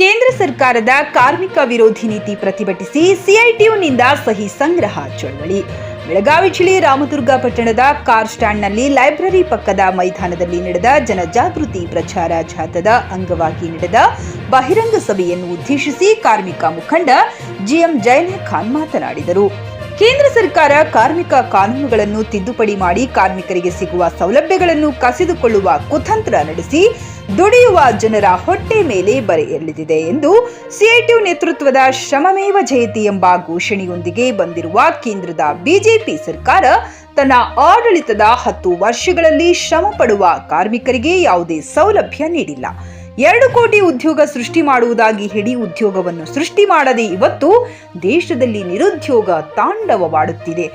ಕೇಂದ್ರ ಸರ್ಕಾರದ ಕಾರ್ಮಿಕ ವಿರೋಧಿ ನೀತಿ ಪ್ರತಿಭಟಿಸಿ ಸಿಐಟಿಯುನಿಂದ ಸಹಿ ಸಂಗ್ರಹ ಚಳವಳಿ. ಬೆಳಗಾವಿ ಜಿಲ್ಲೆ ರಾಮದುರ್ಗ ಪಟ್ಟಣದ ಕಾರ್ ಸ್ಟ್ಯಾಂಡ್ನಲ್ಲಿ ಲೈಬ್ರರಿ ಪಕ್ಕದ ಮೈದಾನದಲ್ಲಿ ನಡೆದ ಜನಜಾಗೃತಿ ಪ್ರಚಾರ ಜಾಥಾದ ಅಂಗವಾಗಿ ನಡೆದ ಬಹಿರಂಗ ಸಭೆಯನ್ನು ಉದ್ದೇಶಿಸಿ ಕಾರ್ಮಿಕ ಮುಖಂಡ ಜಿಎಂ ಜೈನೆ ಖಾನ್ ಮಾತನಾಡಿದರು. ಕೇಂದ್ರ ಸರ್ಕಾರ ಕಾರ್ಮಿಕ ಕಾನೂನುಗಳನ್ನು ತಿದ್ದುಪಡಿ ಮಾಡಿ ಕಾರ್ಮಿಕರಿಗೆ ಸಿಗುವ ಸೌಲಭ್ಯಗಳನ್ನು ಕಸಿದುಕೊಳ್ಳುವ ಕುತಂತ್ರ ನಡೆಸಿ ದುಡಿಯುವ ಜನರ ಹೊಟ್ಟೆ ಮೇಲೆ ಬರೆ ಎಳೆದಿದೆ ಎಂದು ಸಿಐಟಿಯು ನೇತೃತ್ವದ ಶ್ರಮಮೇವ ಜಯತಿ ಎಂಬ ಘೋಷಣೆಯೊಂದಿಗೆ ಬಂದಿರುವ ಕೇಂದ್ರದ ಬಿಜೆಪಿ ಸರ್ಕಾರ ತನ್ನ ಆಡಳಿತದ ಹತ್ತು ವರ್ಷಗಳಲ್ಲಿ ಶ್ರಮ ಪಡುವ ಕಾರ್ಮಿಕರಿಗೆ ಯಾವುದೇ ಸೌಲಭ್ಯ ನೀಡಿಲ್ಲ. ಎರಡು ಕೋಟಿ ಉದ್ಯೋಗ ಸೃಷ್ಟಿ ಮಾಡುವುದಾಗಿ ಹಿಡಿ ಉದ್ಯೋಗವನ್ನು ಸೃಷ್ಟಿ ಮಾಡದೆ ಇವತ್ತು ದೇಶದಲ್ಲಿ ನಿರುದ್ಯೋಗ ತಾಂಡವವಾಡುತ್ತಿದೆ.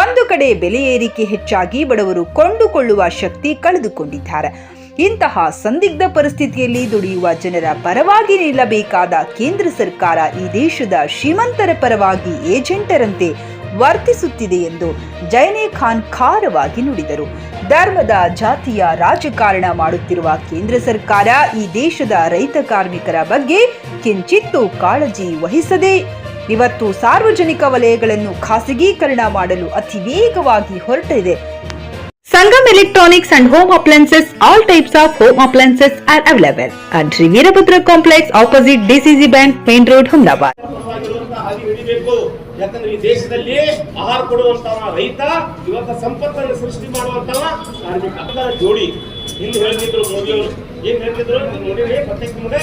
ಒಂದು ಕಡೆ ಬೆಲೆ ಏರಿಕೆ ಹೆಚ್ಚಾಗಿ ಬಡವರು ಕೊಂಡುಕೊಳ್ಳುವ ಶಕ್ತಿ ಕಳೆದುಕೊಂಡಿದ್ದಾರೆ. ಇಂತಹ ಸಂದಿಗ್ಧ ಪರಿಸ್ಥಿತಿಯಲ್ಲಿ ದುಡಿಯುವ ಜನರ ಪರವಾಗಿ ನಿಲ್ಲಬೇಕಾದ ಕೇಂದ್ರ ಸರ್ಕಾರ ಈ ದೇಶದ ಶ್ರೀಮಂತರ ಪರವಾಗಿ ಏಜೆಂಟರಂತೆ ವರ್ತಿಸುತ್ತಿದೆ ಎಂದು ಜೈನೆ ಖಾನ್ ಖಾರವಾಗಿ ನುಡಿದರು. ಧರ್ಮದ ಜಾತಿಯ ರಾಜಕಾರಣ ಮಾಡುತ್ತಿರುವ ಕೇಂದ್ರ ಸರ್ಕಾರ ಈ ದೇಶದ ರೈತ ಕಾರ್ಮಿಕರ ಬಗ್ಗೆ ಕಿಂಚಿತ್ತೂ ಕಾಳಜಿ ವಹಿಸದೆ ಇವತ್ತು ಸಾರ್ವಜನಿಕ ವಲಯಗಳನ್ನು ಖಾಸಗೀಕರಣ ಮಾಡಲು ಅತಿ ವೇಗವಾಗಿ ಹೊರಟಿದೆ. Sangam Electronics and Home Appliances, all types of home appliances are available at Sri Veerabhadra Complex opposite DCC Bank, Main Road, ಹಿಡಿಬೇಕು ಯಾಕಂದ್ರೆ ಈ ದೇಶದಲ್ಲಿ ಆಹಾರ ಕೊಡುವಂತವ ರೈತ ಇವತ್ತ ಸಂಪತ್ತನ್ನು ಸೃಷ್ಟಿ ಮಾಡುವಂತವ ಕಾರ್ಮಿಕ ಜೋಡಿ ಹಿಂದೆ ಹೇಳ್ತಿದ್ರು ಮೋದಿ ಅವರು ಏನ್ ಹೇಳ್ತಿದ್ರು ನೀವು ಪ್ರತ್ಯೇಕ ಮುಂದೆ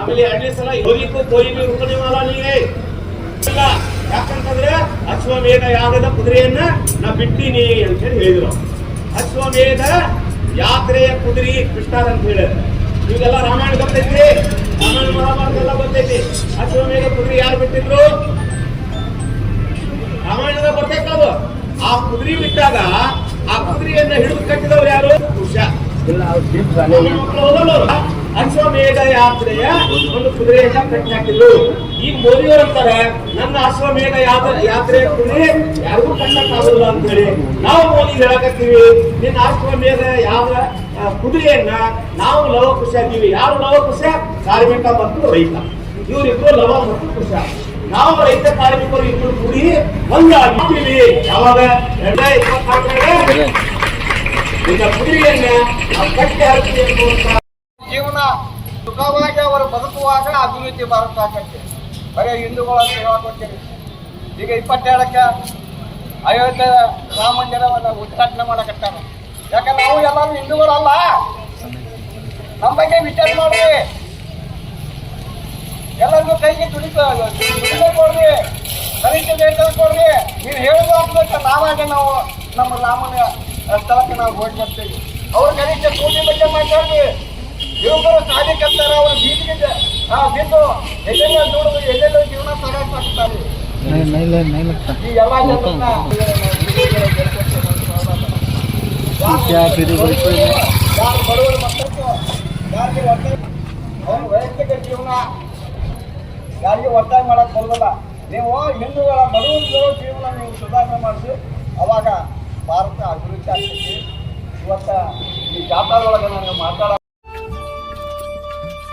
ಆಮೇಲೆ ಎರಡನೇ ಸಲ ಯೋಗಿಗೂ ಕೋಯಿಗೂ ರೂಪಣೆ ಮಾಡಲಿಯೇ ಇಲ್ಲ ಯಾಕಂತಂದ್ರೆ ಅಶ್ವಮೇಧ ಯಾಗದ ಕುದುರೆಯನ್ನ ನಾ ಬಿಟ್ಟಿನಿ ಅಂತ ಹೇಳಿ ಹೇಳಿದ್ರು. ಅಶ್ವಮೇಧ ಯಾತ್ರೆಯ ಕುದುರೆ ಕೃಷ್ಣ ಅಂತ ಹೇಳಿದ್ರು. ಇವೆಲ್ಲ ರಾಮಾಯಣ ಗೊತ್ತೈತಿ ರಾಮಾಯಣ ಮಹಾಭಾರತ ಎಲ್ಲ ಗೊತ್ತೈತಿ ಅಶ್ವಮೇಧ ಕುದುರೆ ಯಾರು ಬಿಟ್ಟಿದ್ರು? ರಾಮಾಯಣದ ಬರ್ತೈತದು ಆ ಕುದುರೆ ಬಿಟ್ಟಾಗ ಆ ಕುದುರೆಯನ್ನ ಹಿಡಿದು ಕಟ್ಟಿದವ್ರು ಯಾರು? ಕೃಷ್ಣ ಮಕ್ಕಳು? ಅಶ್ವಮೇಧ ಯಾತ್ರೆಯ ಒಂದು ಕುದುರೆಯನ್ನ ಕಟ್ಟಿ ಹಾಕಿದ್ರು ಈಗ ಮೋದಿಯವರು ಅಂತಾರೆ ನನ್ನ ಅಶ್ವಮೇಧ ಯಾತ್ರೆ ಯಾತ್ರೆಯ ಕುದುರೆ ಯಾರಿಗೂ ಕಟ್ಟಕ್ಕಾಗಲ್ಲ ಅಂತ ಹೇಳಿ ನಾವು ಮೋದಿ ಹೇಳಕತ್ತೀವಿ ನಿನ್ನ ಅಶ್ವಮೇಧ ಯಾವ ಕುದುರೆಯನ್ನ ನಾವು ಲವ ಲವಕುಶ ಅಂತೀವಿ ಯಾರು ಲವಕುಶ? ಕಾರ್ಮಿಕ ಮತ್ತು ರೈತ. ಇವರಿಬ್ರು ಲವ ಮತ್ತು ಕುಶ. ನಾವು ರೈತ ಕಾರ್ಮಿಕರು ಇಬ್ಬರು ಕೂಡಿ ಒಂದಾಗಿದ್ದೀವಿ. ಯಾವಾಗ? ಎರಡ್ ಈಗ ಕುದುರೆಯನ್ನ ನಾವು ಕಟ್ಟಿ ಹಾಕ್ತೀವಿ ಅನ್ನುವಂತ ಸುಖವಾಗಿ ಅವರು ಬದುಕುವಾಗ ಅಭಿವೃದ್ಧಿ ಭಾರತ ಆಗತ್ತೆ. ಬರೀ ಹಿಂದೂಗಳಂತ ಹೇಳಕೊಡ್ತೀವಿ ಈಗ ಇಪ್ಪತ್ತೆರಡಕ್ಕೆ ಅಯೋಧ್ಯೆ ರಾಮ ಉದ್ಘಾಟನೆ ಮಾಡಕತ್ತಾರ. ಯಾಕಂದ್ರೆ ನಾವು ಎಲ್ಲರೂ ಹಿಂದೂಗಳಲ್ಲ. ನಮ್ಮ ಬಗ್ಗೆ ವಿಚಾರ ಮಾಡ್ರಿ. ಎಲ್ಲರಿಗೂ ಕೈಗೆ ದುಡಿತಾ ಕೊಡ್ರಿ. ಕನಿಷ್ಠ ವೇತನ ಕೊಡ್ರಿ. ನೀವು ಹೇಳುದು ಆಗ್ಬೇಕು ನಾವಾಗ ನಾವು ನಮ್ಮ ರಾಮನ ಸ್ಥಳಕ್ಕೆ ನಾವು ಹೋಗಿ ಬರ್ತೀವಿ. ಅವ್ರು ಕನಿಷ್ಠ ಕೂಲಿ ಬಗ್ಗೆ ಮಾತಾಡ್ರಿ. ಯುವಕರು ಸಾಧಿಕಂತಾರ ಅವ್ರ ಬೀದಿಗೆ ಆ ಬಿದ್ದು ಎಲ್ಲೆಲ್ಲ ನೋಡುದು ಎಲ್ಲೆಲ್ಲ ಜೀವನ ಸಾಧಿಸ್ತಾರೆ ಈ ಎಲ್ಲ ಜನರನ್ನ ಯಾರು ಬಡವರು ಯಾರಿಗೆ ಒತ್ತಾಯ ಅವ್ರ ವೈಯಕ್ತಿಕ ಜೀವನ ಯಾರಿಗೆ ಒತ್ತಾಯ ಮಾಡಕ್ ಬರೋದಲ್ಲ. ನೀವು ಹಿಂದೂಗಳ ಬಡವರ ಜೀವನ ನೀವು ಸುಧಾರಣೆ ಮಾಡಿಸಿ ಅವಾಗ ಭಾರತ ಅಭಿವೃದ್ಧಿ ಆಗ್ತೈತಿ ಇವತ್ತ ಈ ಜಾಥಾದೊಳಗೆ ನನಗೆ ಮಾತಾಡ